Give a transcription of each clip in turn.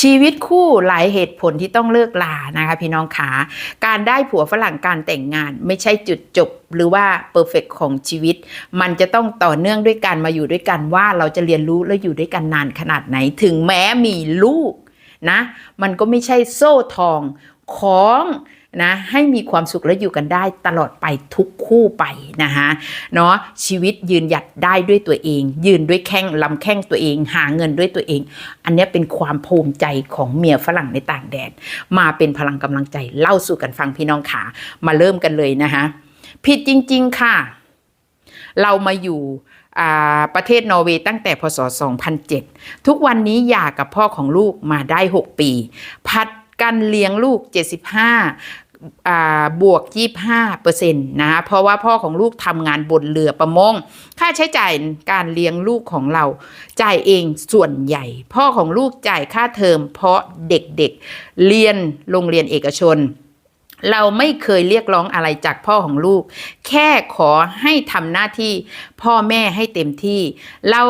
ชีวิตคู่หลายเหตุผลที่ต้องเลิกลานะคะ พี่น้องขาการได้ผัวฝรั่งการแต่งงาน ไม่ใช่จุดจบหรือว่าเพอร์เฟกของชีวิต มันจะต้องต่อเนื่องด้วยกันมาอยู่ด้วยกันว่าเราจะเรียนรู้และอยู่ด้วยกันนานขนาดไหน ถึงแม้มีลูกนะ มันก็ไม่ใช่โซ่ทองของ นะให้มีความสุขและอยู่กันได้ตลอดไปทุกคู่ไปนะคะเนาะชีวิตยืนหยัดได้ด้วยตัวเอง ยืนด้วยแข้งลำแข้งตัวเอง หาเงินด้วยตัวเอง อันนี้เป็นความภูมิใจของเมียฝรั่งในต่างแดน มาเป็นพลังกำลังใจเล่าสู่กันฟังพี่น้องขามาเริ่มกันเลยนะคะผิดจริง ๆ ค่ะ เรามาอยู่ประเทศนอร์เวย์ตั้งแต่พศ 2007 ทุกวันนี้หย่ากับพ่อของลูกมาได้ 6 ปี พัดกันเลี้ยงลูก 75 บวก 25เปอร์เซ็นต์นะคะเพราะว่าพ่อของลูกทำงานบนเรือประมง ค่าใช้จ่ายการเลี้ยงลูกของเรา จ่ายเองส่วนใหญ่ พ่อของลูกจ่ายค่าเทอมเพราะเด็กๆเรียนโรงเรียนเอกชน เราไม่เคยเรียกร้องอะไรจากพ่อของลูก แค่ขอให้ทำหน้าที่พ่อแม่ให้เต็มที่ เรา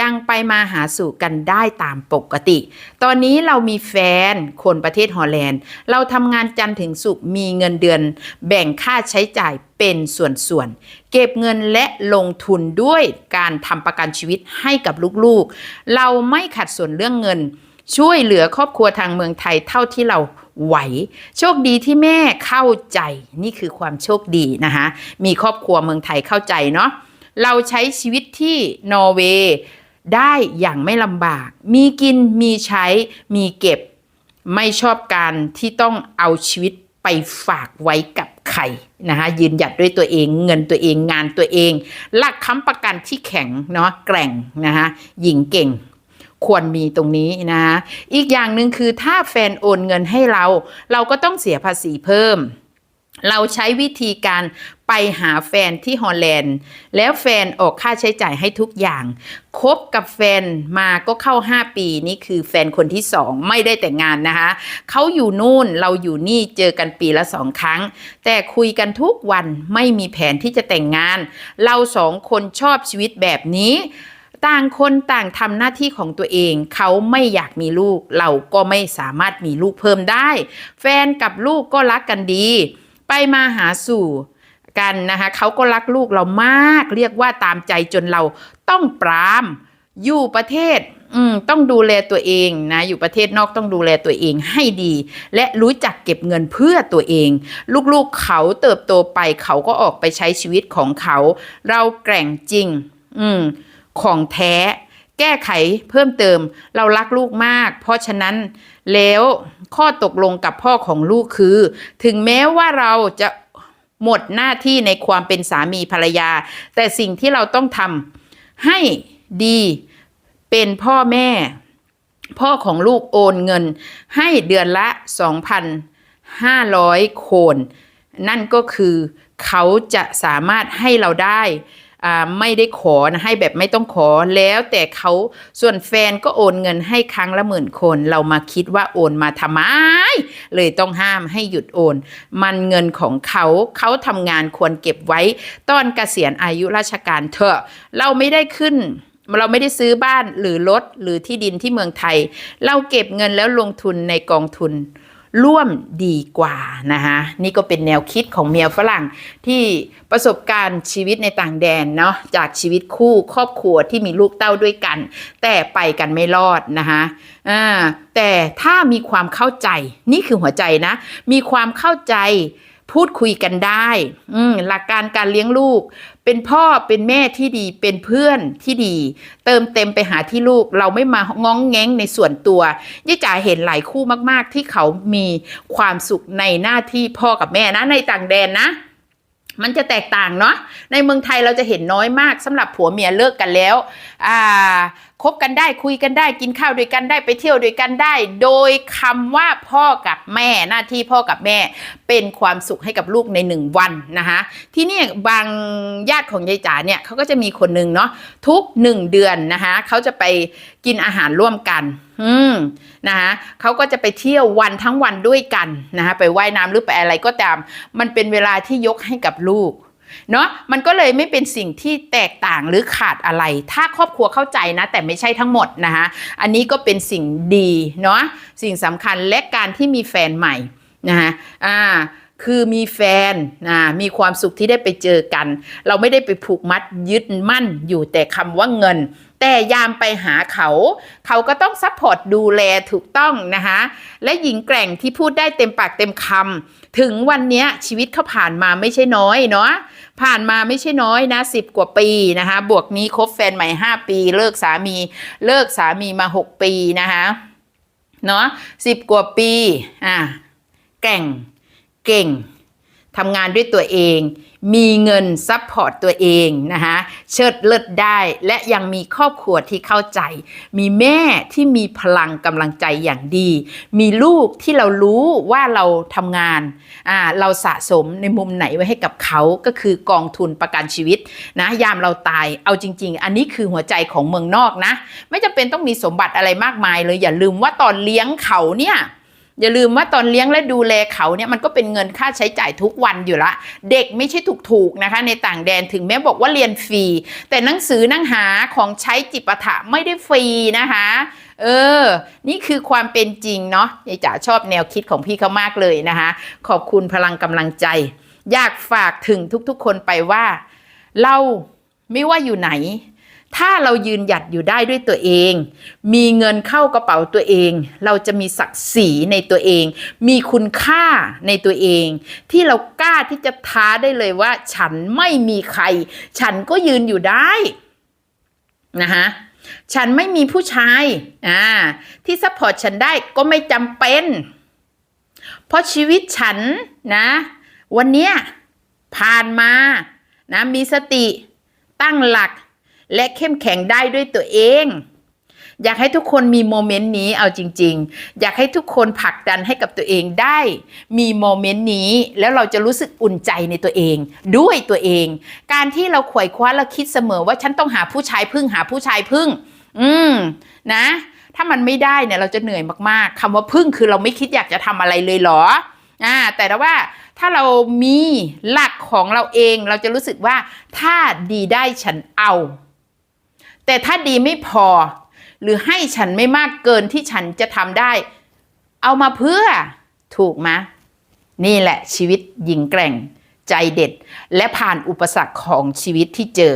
ยังไปมาหาสู่กันได้ตามปกติ ตอนนี้เรามีแฟนคนประเทศฮอลแลนด์ เราทำงานจันทร์ถึงศุกร์มีเงินเดือน แบ่งค่าใช้จ่ายเป็นส่วนๆ เก็บเงินและลงทุนด้วยการทำประกันชีวิตให้กับลูกๆ เราไม่ขัดสนเรื่องเงิน ช่วยเหลือครอบครัวทางเมืองไทยเท่าที่เรา ไหว โชคดีที่แม่เข้าใจนี่คือความโชคดีนะคะมีครอบครัวเมืองไทยเข้าใจเนาะเราใช้ชีวิตที่นอร์เวย์ได้อย่างไม่ลำบาก มีกินมีใช้มีเก็บ ไม่ชอบการที่ต้องเอาชีวิตไปฝากไว้กับใครนะคะยืนหยัดด้วยตัวเองเงินตัวเองงานตัวเองหลักค้ำประกันที่แข็งเนาะแกร่งนะคะหญิงเก่ง ควรมีตรงนี้นะอีกอย่างหนึ่งคือถ้าแฟนโอนเงินให้เรา เราก็ต้องเสียภาษีเพิ่ม เราใช้วิธีการไปหาแฟนที่ฮอลแลนด์ แล้วแฟนออกค่าใช้จ่ายให้ทุกอย่าง คบกับแฟนมาก็เข้า 5 ปีนี่คือแฟนคนที่2ไม่ได้แต่งงานนะคะเขาอยู่นู่นเราอยู่นี่เจอกันปีละสองครั้ง แต่คุยกันทุกวันไม่มีแผนที่จะแต่งงาน เราสองคนชอบชีวิตแบบนี้ ต่างคนต่างทำหน้าที่ของตัวเอง เขาไม่อยากมีลูก เราก็ไม่สามารถมีลูกเพิ่มได้ แฟนกับลูกก็รักกันดี ไปมาหาสู่กันนะคะเขาก็รักลูกเรามาก เรียกว่าตามใจจนเราต้องปราม อยู่ประเทศอืมต้องดูแลตัวเองนะ อยู่ประเทศนอกต้องดูแลตัวเองให้ดี และรู้จักเก็บเงินเพื่อตัวเอง ลูกๆเขาเติบโตไปเขาก็ออกไปใช้ชีวิตของเขา เราแกร่งจริง อืม ของแท้ แก้ไขเพิ่มเติม เรารักลูกมาก เพราะฉะนั้นแล้วข้อตกลงกับพ่อของลูกคือ ถึงแม้ว่าเราจะหมดหน้าที่ในความเป็นสามีภรรยา แต่สิ่งที่เราต้องทำให้ดีเป็นพ่อแม่ พ่อของลูกโอนเงิน ให้เดือนละ 2,500 โคน นั่นก็คือเขาจะสามารถให้เราได้ ไม่ได้ขอนะให้แบบไม่ต้องขอแล้วแต่เขาส่วนแฟนก็โอนเงินให้ครั้งละหมื่นคน เรามาคิดว่าโอนมาทำไม เลยต้องห้ามให้หยุดโอน มันเงินของเขาเขาทำงานควรเก็บไว้ตอนเกษียณอายุราชการเถอะ เราไม่ได้ขึ้นเราไม่ได้ซื้อบ้านหรือรถหรือที่ดินที่เมืองไทย เราเก็บเงินแล้วลงทุนในกองทุน ร่วมดีกว่านะคะนี่ก็เป็นแนวคิดของเมียฝรั่งที่ประสบการณ์ชีวิตในต่างแดนเนาะจากชีวิตคู่ครอบครัวที่มีลูกเต้าด้วยกัน แต่ไปกันไม่รอดนะคะอ่าแต่ถ้ามีความเข้าใจนี่คือหัวใจนะ มีความเข้าใจ พูดคุยกันได้ อืหลักการการเลี้ยงลูก เป็นพ่อเป็นแม่ที่ดีเป็นเพื่อนที่ดี เติมเต็มไปหาที่ลูก เราไม่มาง้องแง้งในส่วนตัวยายจ๋าเห็นหลายคู่มาก ๆ ที่เขามีความสุขในหน้าที่พ่อกับแม่นะในต่างแดนนะมันจะแตกต่างเนาะในเมืองไทยเราจะเห็นน้อยมากสำหรับผัวเมียเลิกกันแล้ว อ่า คบกันได้คุยกันได้กินข้าวด้วยกันได้ไปเที่ยวด้วยกันได้ โดยคำว่าพ่อกับแม่หน้าที่พ่อกับแม่เป็นความสุขให้กับลูกในหนึ่งวันนะคะที่นี่บางญาติของยายจ๋าเนี่ยเขาก็จะมีคนหนึ่งเนาะทุกหนึ่งเดือนนะคะเขาจะไปกินอาหารร่วมกันอืมนะคะเขาก็จะไปเที่ยววันทั้งวันด้วยกันนะคะไปว่ายน้ำหรือไปอะไรก็ตาม มันเป็นเวลาที่ยกให้กับลูก เนาะมันก็เลยไม่เป็นสิ่งที่แตกต่างหรือขาดอะไร ถ้าครอบครัวเข้าใจนะ แต่ไม่ใช่ทั้งหมดนะคะอันนี้ก็เป็นสิ่งดีเนาะสิ่งสำคัญและการที่มีแฟนใหม่นะคะอ่าคือมีแฟนนะมีความสุขที่ได้ไปเจอกัน เราไม่ได้ไปผูกมัดยึดมั่นอยู่แต่คำว่าเงิน แต่ยามไปหาเขา เขาก็ต้องซัพพอร์ตดูแลถูกต้องนะคะและหญิงแกร่งที่พูดได้เต็มปากเต็มคำถึงวันนี้ชีวิตเขาผ่านมาไม่ใช่น้อยเนาะ ผ่านมาไม่ใช่น้อยนะสิบกว่าปีนะคะ บวกนี้คบแฟนใหม่ห้าปี เลิกสามี เลิกสามีมาหกปีนะคะเนาะสิบกว่าปีอะแก่งเก่ง ทำงานด้วยตัวเอง มีเงินซัพพอร์ตตัวเองนะคะเชิดเลิศได้และยังมีครอบครัวที่เข้าใจ มีแม่ที่มีพลังกำลังใจอย่างดี มีลูกที่เรารู้ว่าเราทำงานอ่าเราสะสมในมุมไหนไว้ให้กับเขาก็คือกองทุนประกันชีวิตนะยามเราตายเอาจริง ๆ อันนี้คือหัวใจของเมืองนอกนะ ไม่จำเป็นต้องมีสมบัติอะไรมากมายเลยอย่าลืมว่าตอนเลี้ยงเขาเนี่ย อย่าลืมว่าตอนเลี้ยงและดูแลเขาเนี่ยมันก็เป็นเงินค่าใช้จ่ายทุกวันอยู่ละ เด็กไม่ใช่ถูกๆนะคะ ในต่างแดนถึงแม้บอกว่าเรียนฟรี แต่หนังสือหนังหาของใช้จิปาถะไม่ได้ฟรีนะคะ เออ นี่คือความเป็นจริงเนาะยายจ๋าชอบแนวคิดของพี่เขามากเลยนะคะ ขอบคุณพลังกำลังใจ อยากฝากถึงทุกๆคนไปว่า เราไม่ว่าอยู่ไหน ถ้าเรายืนหยัดอยู่ได้ด้วยตัวเอง มีเงินเข้ากระเป๋าตัวเอง เราจะมีศักดิ์ศรีในตัวเอง มีคุณค่าในตัวเอง ที่เรากล้าที่จะท้าได้เลยว่า ฉันไม่มีใคร ฉันก็ยืนอยู่ได้นะคะฉันไม่มีผู้ชายอ่าที่ซัพพอร์ตฉันได้ก็ไม่จำเป็น เพราะชีวิตฉันนะ วันเนี้ยผ่านมานะมีสติตั้งหลัก และเข้มแข็งได้ด้วยตัวเอง อยากให้ทุกคนมีโมเมนต์นี้เอาจริง ๆ อยากให้ทุกคนผลักดันให้กับตัวเองได้ มีโมเมนต์นี้ แล้วเราจะรู้สึกอุ่นใจในตัวเอง ด้วยตัวเอง การที่เราขวายคว้าและคิดเสมอว่าฉันต้องหาผู้ชายพึ่งหาผู้ชายพึ่ง อืมนะ ถ้ามันไม่ได้เนี่ยเราจะเหนื่อยมากๆคำว่าพึ่งคือเราไม่คิดอยากจะทำอะไรเลยเหรออ่าแต่ว่าถ้าเรามีหลักของเราเองเราจะรู้สึกว่าถ้าดีได้ฉันเอา แต่ถ้าดีไม่พอ หรือให้ฉันไม่มากเกินที่ฉันจะทำได้ เอามาเพื่อถูกไหมนี่แหละชีวิตหญิงแกร่งใจเด็ด และผ่านอุปสรรคของชีวิตที่เจอ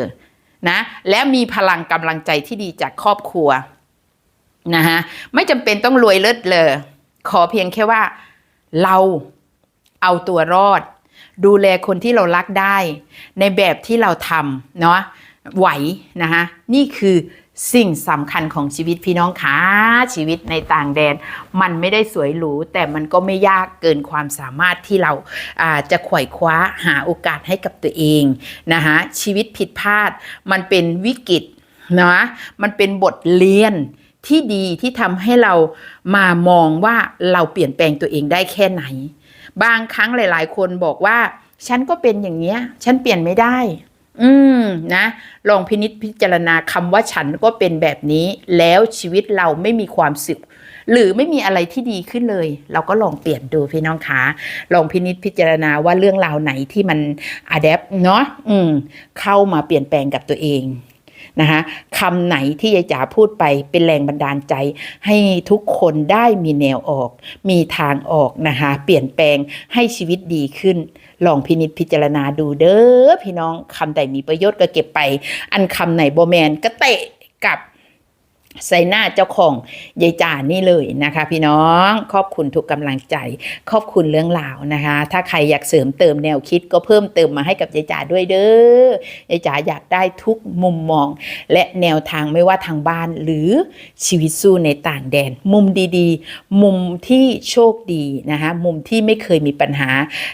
นะและมีพลังกำลังใจที่ดีจากครอบครัวนะฮะไม่จำเป็นต้องรวยเลิศเลยขอเพียงแค่ว่า เราเอาตัวรอด ดูแลคนที่เรารักได้ ในแบบที่เราทำเนาะ ไหวนะคะนี่คือสิ่งสำคัญของชีวิตพี่น้องคะชีวิตในต่างแดน มันไม่ได้สวยหรู แต่มันก็ไม่ยากเกินความสามารถที่เราาจะขว่คว้าหาโอกาสให้กับตัวเองนะคะชีวิตผิดพลาด มันเป็นวิกฤตนะมันเป็นบทเรียนที่ดีที่ทำให้เรามามองว่าเราเปลี่ยนแปลงตัวเองได้แค่ไหน บางครั้งหลาย ๆ คนบอกว่า ฉันก็เป็นอย่างเนี้ย ฉันเปลี่ยนไม่ได้ อืมนะ ลองพินิษพิจารณาคำว่าฉันก็เป็นแบบนี้ แล้วชีวิตเราไม่มีความสุขหรือไม่มีอะไรที่ดีขึ้นเลย เราก็ลองเปลี่ยนดูพี่น้องคะลองพินิษพิจารณาว่าเรื่องราวไหนที่มันอะแดปเนาะอืมเข้ามาเปลี่ยนแปลงกับตัวเอง นะคะคำไหนที่ยายจ๋าพูดไปเป็นแรงบันดาลใจ ให้ทุกคนได้มีแนวออก มีทางออกนะคะเปลี่ยนแปลงให้ชีวิตดีขึ้น ลองพินิจพิจารณาดูเด้อพี่น้องคำใดมีประโยชน์ก็เก็บไป อันคำไหนโบแมนก็เตะกลับ ใส่หน้าเจ้าของยายจ่านี่เลยนะคะ พี่น้องขอบคุณทุกกำลังใจ ขอบคุณเรื่องราวนะคะ ถ้าใครอยากเสริมเติมแนวคิดก็เพิ่มเติมมาให้กับยายจ่าด้วยเด้อยายจ๋าอยากได้ทุกมุมมอง และแนวทางไม่ว่าทางบ้านหรือชีวิตสู้ในต่างแดน มุมดีๆ มุมที่โชคดีนะคะมุมที่ไม่เคยมีปัญหา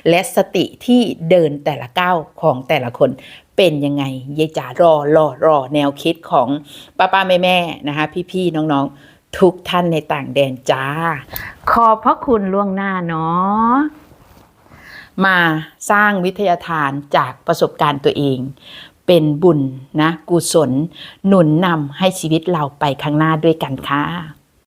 และสติที่เดินแต่ละก้าวของแต่ละคน เป็นยังไงยายจ๋ารอรอรอแนวคิดของป้าป้าแม่แม่นะคะ พี่ๆน้องๆ ทุกท่านในต่างแดนจ้า ขอบพระคุณล่วงหน้าเนาะมาสร้างวิทยาทานจากประสบการณ์ตัวเอง เป็นบุญนะ กุศล หนุนนำให้ชีวิตเราไปข้างหน้าด้วยกันค่ะ